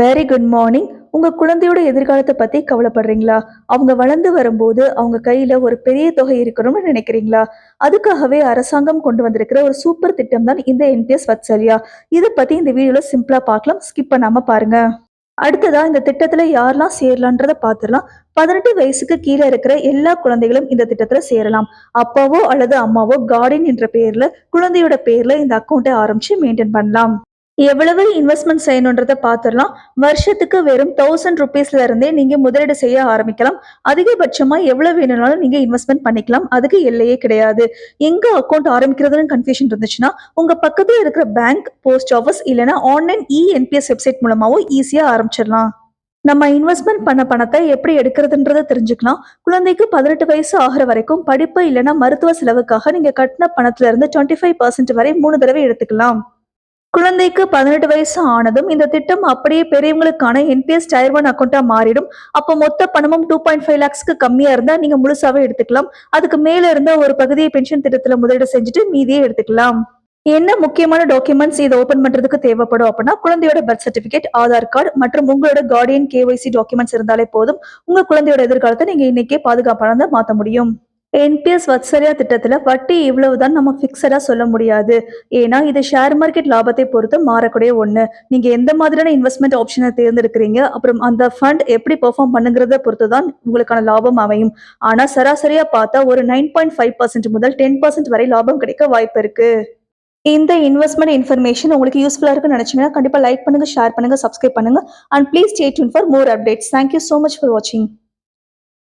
Very good morning உங்க குழந்தையோட எதிர்காலத்தை பத்தி கவலைப்படுறீங்களா? அவங்க வளர்ந்து வரும்போது அவங்க கையில ஒரு பெரிய தொகை இருக்கணும்னு நினைக்கிறீங்களா? அதுக்காகவே அரசாங்கம் கொண்டு வந்திருக்கிற ஒரு சூப்பர் திட்டம் தான் இந்த என்பிஎஸ் வத்சல்யா. இதை பத்தி இந்த வீடியோல சிம்பிளா பார்க்கலாம். ஸ்கிப் பண்ணாம பாருங்க. அடுத்ததா இந்த திட்டத்துல யாரெல்லாம் சேரலான்றத பார்த்துடலாம். பதினெட்டு வயசுக்கு கீழே இருக்கிற எல்லா குழந்தைகளும் இந்த திட்டத்துல சேரலாம். அப்பாவோ அல்லது அம்மாவோ கார்டன் என்ற பேர்ல குழந்தையோட பேர்ல இந்த அக்கௌண்ட்டை ஆரம்பிச்சு மெயின்டைன் பண்ணலாம். எவ்வளவு இன்வெஸ்ட்மெண்ட் செய்யணுன்றதை பார்த்துடலாம். வருஷத்துக்கு வெறும் தௌசண்ட் ருபீஸ்ல இருந்தே நீங்க முதலீடு செய்ய ஆரம்பிக்கலாம். அதிகபட்சமா எவ்வளவு வேணும்னாலும் நீங்க இன்வெஸ்ட்மெண்ட் பண்ணிக்கலாம். அதுக்கு எல்லையே கிடையாது. எங்க அக்கௌண்ட் ஆரம்பிக்கிறதுன்னு கன்ஃபியூஷன் இருந்துச்சுன்னா உங்க பக்கத்துல இருக்கிற பேங்க் போஸ்ட் ஆஃபீஸ் இல்லைன்னா ஆன்லைன் இ என்பிஎஸ் வெப்சைட் மூலமாவும் ஈஸியா ஆரம்பிச்சிடலாம். நம்ம இன்வெஸ்ட்மெண்ட் பண்ண பணத்தை எப்படி எடுக்கிறதுன்றதை தெரிஞ்சுக்கலாம். குழந்தைக்கு பதினெட்டு வயசு ஆகிற வரைக்கும் படிப்பு இல்லைன்னா மருத்துவ செலவுக்காக நீங்க கட்டின பணத்துல இருந்து டுவெண்ட்டி ஃபைவ் பர்சன்ட் வரை மூணு தடவை எடுத்துக்கலாம். குழந்தைக்கு பதினெட்டு வயசு ஆனதும் இந்த திட்டம் அப்படியே பெரியவங்களுக்கான என்பிஎஸ் டயர் ஒன் அக்கௌண்டா மாறிடும். அப்போ மொத்த பணமும் டூ பாயிண்ட் ஃபைவ் லேக்ஸ்க்கு கம்மியா இருந்தா நீங்க முழுசாவே எடுத்துக்கலாம். அதுக்கு மேல இருந்த ஒரு பகுதியை பென்ஷன் திட்டத்துல முதலீடு செஞ்சுட்டு மீதியே எடுத்துக்கலாம். என்ன முக்கியமான டாக்குமெண்ட்ஸ் இதை ஓபன் பண்றதுக்கு தேவைப்படும் அப்படின்னா குழந்தையோட பர்த் சர்டிபிகேட் ஆதார் கார்டு மற்றும் உங்களோட கார்டியன் கேஒய்சி டாக்குமெண்ட்ஸ் இருந்தாலே போதும். உங்க குழந்தையோட எதிர்காலத்தை நீங்க இன்னைக்கே பாதுகாப்பானதா மாத்த முடியும். என்பிஎஸ் வத்சரியா திட்டத்துல வட்டி இவ்வளவுதான் நம்ம ஃபிக்ஸடாக சொல்ல முடியாது. ஏன்னா இது ஷேர் மார்க்கெட் லாபத்தை பொறுத்து மாறக்கூடிய ஒண்ணு. நீங்க எந்த மாதிரியான இன்வெஸ்ட்மெண்ட் ஆப்ஷனை தேர்ந்தெடுக்கிறீங்க? அப்புறம் அந்த ஃபண்ட் எப்படி பெர்ஃபார்ம் பண்ணுங்கிறத பொறுத்து தான் உங்களுக்கான லாபம் அமையும். ஆனா சராசரியா பார்த்தா ஒரு நைன் பாயிண்ட் ஃபைவ் பர்சன்ட் முதல் டென் பர்சன்ட் வரை லாபம் கிடைக்க வாய்ப்பு இருக்கு. இந்த இன்வெஸ்ட்மெண்ட் இன்ஃபர்மேஷன் உங்களுக்கு யூஸ்ஃபுல்லாக இருக்குன்னு நினச்சிங்கன்னா கண்டிப்பாக லைக் பண்ணுங்க ஷேர் பண்ணுங்க சப்ஸ்கிரைப் பண்ணுங்க. And please stay tuned for more updates thank you so much for வாட்சிங்